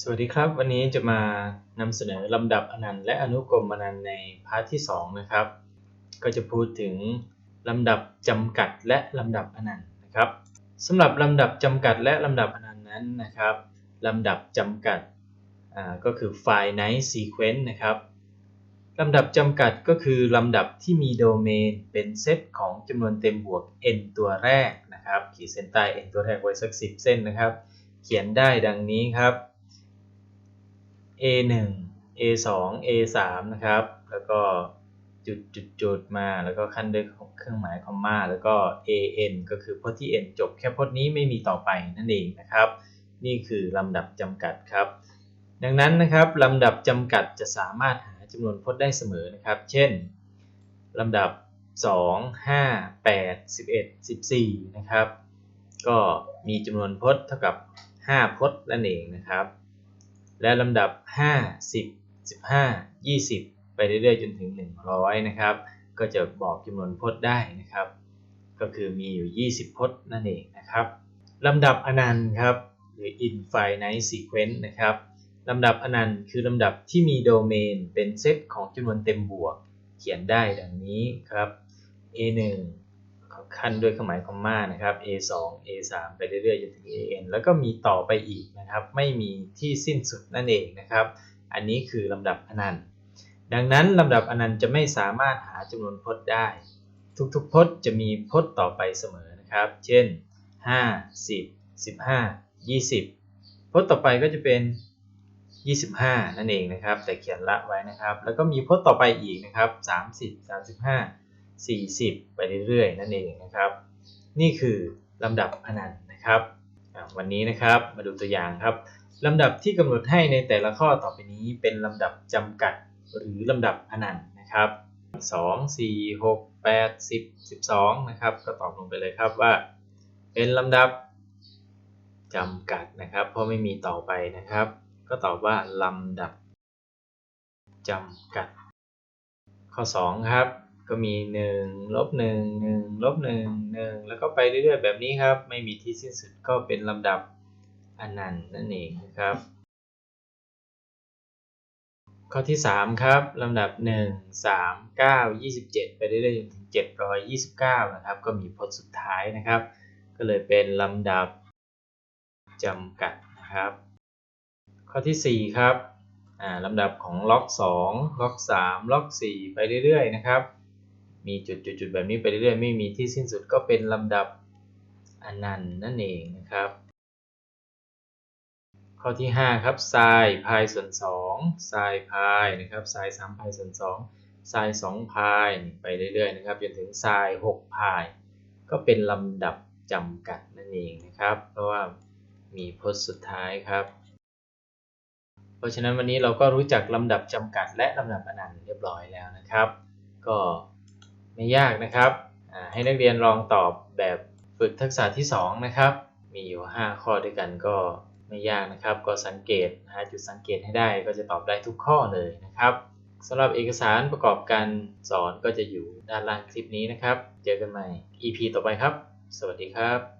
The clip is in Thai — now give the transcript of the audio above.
สวัสดีครับ วันนี้จะมานำเสนอลำดับอนันต์และอนุกรมอนันต์ในพาร์ทที่ 2 นะครับ ก็จะพูดถึงลำดับจำกัดและลำดับอนันต์นะครับสำหรับลำดับจำกัดและลำดับอนันต์นั้นนะครับลำดับจำกัดก็คือ finite sequence นะครับลำดับจำกัดก็คือลำดับที่มีโดเมนเป็นเซตของจำนวนเต็มบวก n ตัวแรกนะครับขีดเส้นใต้ n ตัวแรกไว้สัก 10 เส้นนะครับ เขียนได้ดังนี้ครับ A1 A2 A3 นะครับ แล้วก็จุดจุดจุดมา แล้วก็ขั้นด้วยเครื่องหมายคอมมา แล้วก็ AN ก็คือพจน์ที่ n จบแค่พจน์นี้ไม่มีต่อไปนั่นเองนะครับ นี่คือลำดับจำกัดครับ ดังนั้นนะครับลำดับจำกัดจะสามารถหาจำนวนพจน์ได้เสมอนะครับ เช่นลำดับ 2 5 8 11 14 นะครับ ก็มีจำนวนพจน์เท่ากับ 5 พจน์นั่นเองนะครับ และลำดับ 5 10 15 20 ไปเรื่อยๆจนถึง 100 นะครับ ก็จะบอกจำนวนพจน์ได้นะครับ ก็คือมีอยู่ 20 พจน์นั่นเองนะครับลำดับอนันต์ครับหรือ infinite sequence นะครับลำดับอนันต์คือลำดับที่มีโดเมนเป็นเซตของจำนวนเต็มบวก เขียนได้ดังนี้ครับ a1 ขั้นด้วยเครื่องหมายคอมมานะครับ a2 a3 ไปเรื่อยๆจนถึง an แล้วก็มีต่อไปอีกนะครับ ไม่มีที่สิ้นสุดนั่นเองนะครับ อันนี้คือลำดับอนันต์ ดังนั้นลำดับอนันต์จะไม่สามารถหาจำนวนพจน์ได้ ทุกๆพจน์จะมีพจน์ต่อไปเสมอนะครับ เช่น 5 10 15 20 พจน์ต่อไปก็จะเป็น 25 นั่นเองนะครับ แต่เขียนละไว้นะครับ แล้วก็มีพจน์ต่อไปอีกนะครับ 30 35 40 ไปเรื่อยๆ นั่นเองนะครับ นี่คือลำดับอนันต์นะครับ วันนี้นะครับมาดูตัวอย่างครับลำดับที่กำหนดให้ในแต่ละข้อต่อไปนี้เป็นลำดับจำกัดหรือลำดับอนันต์นะครับ2 4 6 8 10 12นะครับก็ตอบลงไปเลยครับว่า เป็นลำดับจำกัดนะครับ เพราะไม่มีต่อไปนะครับ ก็ตอบว่าลำดับจำกัด ข้อ 2 ครับ ก็มี1ลบ1 1ลบ1 1 แล้วก็ไปเรื่อยๆ แบบนี้ครับ ไม่มีที่สิ้นสุดก็เป็นลำดับอนันต์นั่นเองนะครับ ข้อที่ 3 ครับลำดับ 1 3 9 27 ไปเรื่อยๆจนถึง729 นะครับ ก็มีพจน์สุดท้ายนะครับ ก็เลยเป็นลำดับจำกัดนะครับ ข้อที่ 4 ครับลำดับของล็อก 2 ล็อก 3 ล็อก 4 ไปเรื่อยๆ นะครับ มีจุดๆแบบนี้ไปเรื่อยๆไม่มีที่สิ้นสุดก็เป็นลำดับอนันต์นั่นเองนะครับ ข้อที่ 5 ครับไซน์พายส่วน2ไซน์พายนะครับไซน์3พายส่วน2ไซน์2พายไปเรื่อยๆนะครับจนถึงไซน์6พายก็เป็นลำดับจำกัดนั่นเองนะครับ เพราะว่ามีพจน์สุดท้ายครับ เพราะฉะนั้นวันนี้เราก็รู้จักลำดับจำกัดและลำดับอนันต์เรียบร้อยแล้วนะครับ ก็ ไม่ยากนะครับ ให้นักเรียนลองตอบแบบฝึกทักษะที่ 2 นะครับ มีอยู่ 5 ข้อด้วยกันก็ไม่ยากนะครับ ก็สังเกตหาจุดสังเกตให้ได้ก็จะตอบได้ทุกข้อเลยนะครับสำหรับเอกสารประกอบการสอนก็จะอยู่ด้านล่างคลิปนี้นะครับ เจอกันใหม่ EP ต่อไปครับ สวัสดีครับ